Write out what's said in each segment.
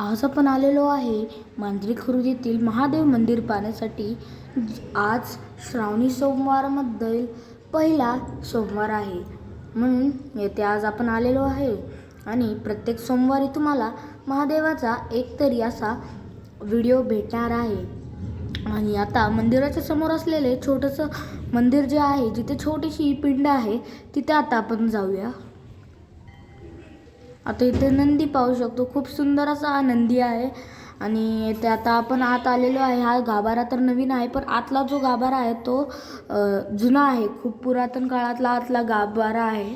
आज आपण आलेलो आहे मांजरी खुर्दीतील महादेव मंदिर पाहण्यासाठी. आज श्रावणी सोमवारमध्ये पहिला सोमवार आहे. म्हणून येथे आज आपण आलेलो आहे. आणि प्रत्येक सोमवारी तुम्हाला महादेवाचा एकतरी असा व्हिडिओ भेटणार आहे. आणि आता मंदिराच्या समोर असलेले छोटंसं मंदिर जे आहे जिथे छोटीशी पिंड आहे तिथे आता आपण जाऊया. आता इथे नंदी पाहू शकतो. खूप सुंदर असा हा नंदी आहे. आणि इथे आता आपण आत आलेलो आहे. हा गाभारा तर नवीन आहे पण आतला जो गाभारा आहे तो जुना आहे. खूप पुरातन काळातला आतला गाभारा आहे.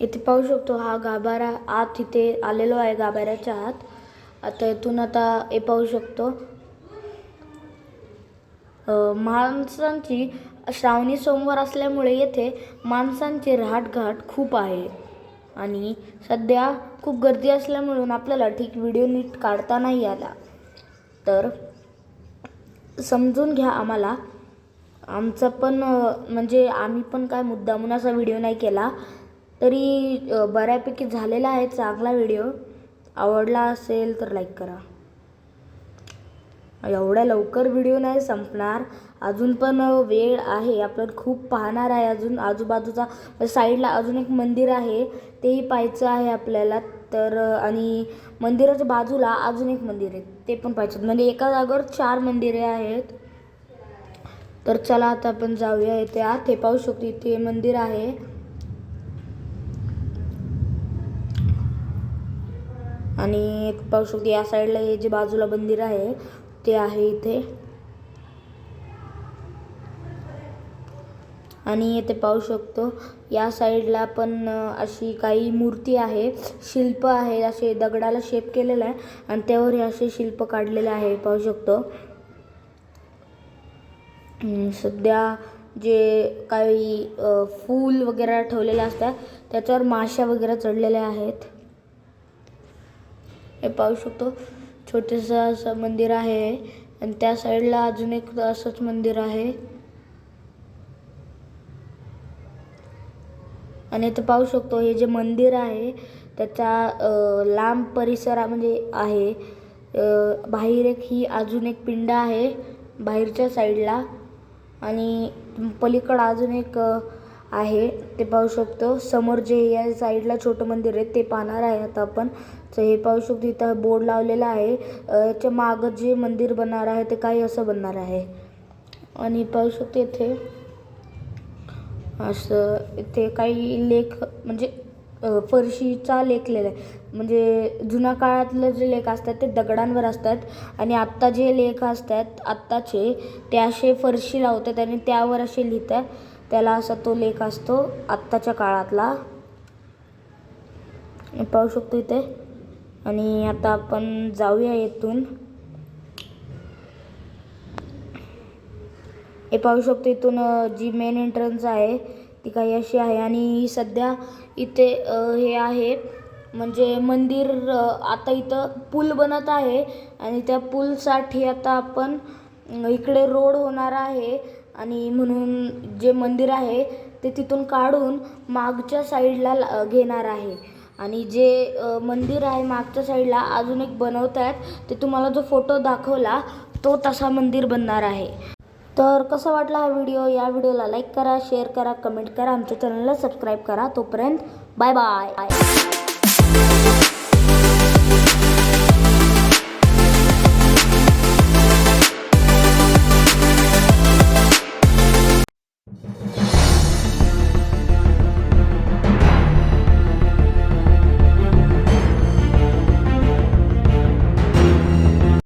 इथे पाहू शकतो हा गाभारा आत इथे आलेलो आहे गाभाऱ्याच्या आत. आता इथून आता हे पाहू शकतो. माणसांची श्रावणी सोमवार असल्यामुळे येथे माणसांची राहटघाट खूप आहे. आणि सध्या खूप गर्दी असल्यामुळे आपल्याला ठीक व्हिडिओ नीट काढता नाही आला. तर समजून घ्या आम्हाला. आमचा पण म्हणजे आम्ही पण काय मुद्दामून असा व्हिडिओ नाही केला. तरी बऱ्यापैकी झालेला आहे चांगला व्हिडिओ आवडला असेल तर लाईक करा. एवढ्या लवकर व्हिडिओ नाही संपणार. अजून पण वेळ आहे. आपण खूप पाहणार आहे अजून. आजूबाजूचा म्हणजे साईडला अजून एक मंदिर आहे. तेही पाहायचं आहे आपल्याला. तर आणि मंदिराच्या बाजूला अजून एक मंदिर आहे. ते पण पाहायचं. म्हणजे एका जागेवर चार मंदिरे आहेत. तर चला आता आपण जाऊया इथे. आत. हे पाहू शकतो इथे मंदिर आहे. आणि पाहू शकतो या साईडला हे जे बाजूला मंदिर आहे ते आहे इथे. आणि इथे पाहू शकतो या साईडला पण अशी काही मूर्ती आहे शिल्प आहे असे दगडाला शेप केलेला आहे आणि त्यावर हे असे शिल्प काढलेले आहे पाहू शकतो. सध्या जे काही फूल वगैरे ठेवलेले असतात त्याच्यावर माश्या वगैरे चढलेल्या आहेत. हे पाहू शकतो. छोटंसं असं मंदिर आहे. आणि त्या साईडला अजून एक असंच मंदिर आहे. आणि इथं पाहू शकतो हे जे मंदिर आहे त्याचा लांब परिसरा म्हणजे आहे. बाहेर एक ही अजून एक पिंड आहे बाहेरच्या साईडला. आणि पलीकडं अजून एक आहे. ते पाहू शकतो. समोर जे या साईडला छोटं मंदिर आहे ते पाहणार आहे आता आपण. तर हे पाहू शकतो इथं बोर्ड लावलेला आहे. याच्या मागं जे मंदिर बनणार आहे ते काही असं बनणार आहे. आणि पाहू शकतो इथे असं इथे काही लेख म्हणजे फरशीचा लेखलेला आहे. म्हणजे जुन्या काळातले जे लेख असतात ते दगडांवर असतात. आणि आत्ता जे लेख असतात आत्ताचे ते असे फरशी लावतात आणि त्यावर असे लिहितात. त्याला असा तो लेख असतो आत्ताच्या काळातला. पाहू शकतो इथे. आणि आता आपण जाऊया इथून हे पाहू शकतो इथून जी मेन एंट्रन्स आहे ती काही अशी आहे. आणि सध्या इथे हे आहे म्हणजे मंदिर आता इथं पूल बनत आहे. आणि त्या पूलसाठी आता आपण इकडे रोड होणार आहे. आणि म्हणून जे मंदिर आहे ते तिथून काढून मागच्या साईडला ला- घेणार आहे. आणि जे मंदिर आहे मागच्या साईडला अजून एक बनवत आहेत ते तुम्हाला जो फोटो दाखवला तो तसा मंदिर बनणार आहे. तर कसा वाटला हा व्हिडिओ? या व्हिडिओला लाईक करा शेअर करा कमेंट करा आमच्या चॅनलला सबस्क्राईब करा. तोपर्यंत बाय बाय.